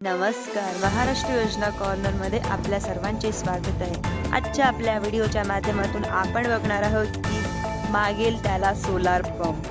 नमस्कार. महाराष्ट्र योजना कॉर्नरमध्ये आपल्या सर्वांचे स्वागत आहे. आजच्या आपल्या व्हिडिओच्या माध्यमातून आपण बघणार आहोत की मागेल त्याला सोलार पंप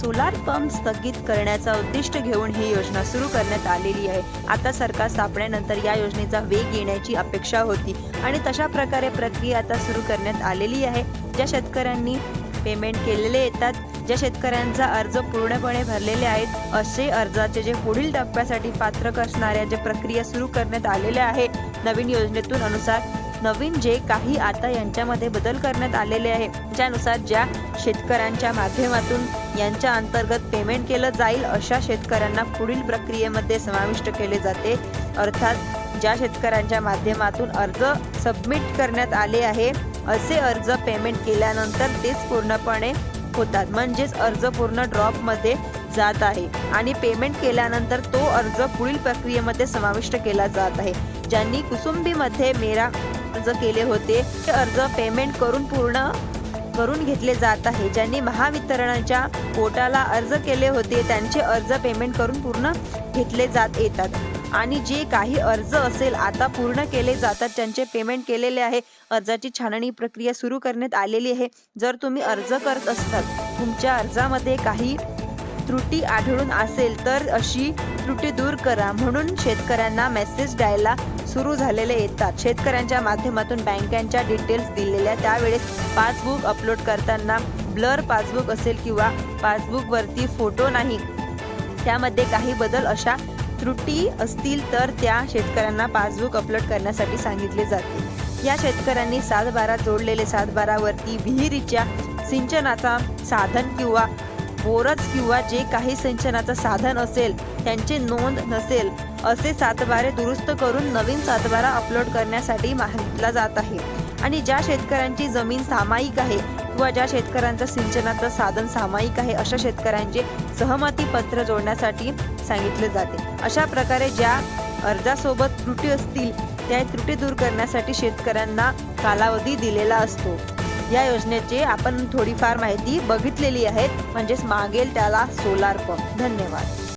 सोलार पंप स्थगित करण्याचा उद्दिष्ट घेऊन ही योजना सुरू करण्यात आलेली आहे. आता सरकार स्थापनेनंतर या योजनेचा वेग येण्याची अपेक्षा होती आणि तशा प्रकारे प्रक्रिया आता सुरू करण्यात आलेली आहे. ज्या शेतकऱ्यांनी पेमेंट केलेले येतात. ज्या शेतकऱ्यांचा अर्ज पूर्णपणे भरलेले आहेत असे अर्जाचे जे पुढील टप्प्यासाठी पात्र असणाऱ्या जे प्रक्रिया सुरू करण्यात आलेल्या आहे नवीन योजनेतून अनुसार नवीन जे काही आता यांच्यामध्ये बदल करण्यात आलेले आहे ज्यानुसार ज्या शेतकऱ्यांच्या माध्यमातून यांच्या अंतर्गत पेमेंट केलं जाईल अशा शेतकऱ्यांना पुढील प्रक्रियेमध्ये समाविष्ट केले जाते. अर्थात ज्या शेतकऱ्यांच्या माध्यमातून अर्ज सबमिट करण्यात आले आहे असे अर्ज पेमेंट केल्यानंतर तेच पूर्णपणे होतात. म्हणजेच अर्ज पूर्ण ड्रॉपमध्ये जात आहे. आणि पेमेंट केल्यानंतर तो अर्ज पुढील प्रक्रियेमध्ये समाविष्ट केला जात आहे. ज्यांनी कुसुंबीमध्ये मेरा अर्ज केले होते ते अर्ज पेमेंट करून पूर्ण करून घेतले जात आहे. ज्यांनी महावितरणाच्या पोर्टाला अर्ज केले होते त्यांचे अर्ज पेमेंट करून पूर्ण घेतले जात येतात. आणि जे काही अर्ज असेल आता पूर्ण केले जातात ज्यांचे पेमेंट केलेले आहे. अर्जाची छाननी प्रक्रिया सुरू करण्यात आलेली आहे. जर तुम्ही अर्ज करत असतात तुमच्या अर्जामध्ये काही त्रुटी आढळून असेल तर अशी त्रुटी दूर करा. म्हणून शेतकऱ्यांना मेसेज द्यायला सुरू झालेले येतात. शेतकऱ्यांच्या माध्यमातून बँकांच्या डिटेल्स दिलेल्या त्यावेळेस पासबुक अपलोड करताना ब्लर पासबुक असेल किंवा पासबुकवरती फोटो नाही त्यामध्ये काही बदल अशा त्रुटी असतील तर त्या शेतकऱ्यांना पासबुक अपलोड करण्यासाठी सांगितले जाते. या शेतकऱ्यांनी सातबारा जोडलेले सातबारावरती विहिरीच्या सिंचनाचा साधन किंवा बोरच किंवा जे काही सिंचनाचं साधन असेल त्यांची नोंद नसेल असे सातबारे दुरुस्त करून नवीन सातबारा अपलोड करण्यासाठी मागितला जात आहे. आणि ज्या शेतकऱ्यांची जमीन सामायिक आहे किंवा ज्या शेतकऱ्यांचं सिंचनाचं साधन सामायिक आहे अशा शेतकऱ्यांचे सहमती पत्र जोडण्यासाठी सांगितले जाते. अशा प्रकारे ज्या अर्जासोबत त्रुटी असतील त्या त्रुटी दूर करण्यासाठी शेतकऱ्यांना कालावधी दिलेला असतो. या योजनेचे आपण थोडीफार माहिती बघितलेली आहे म्हणजेच मागेल त्याला सोलार पंप. धन्यवाद.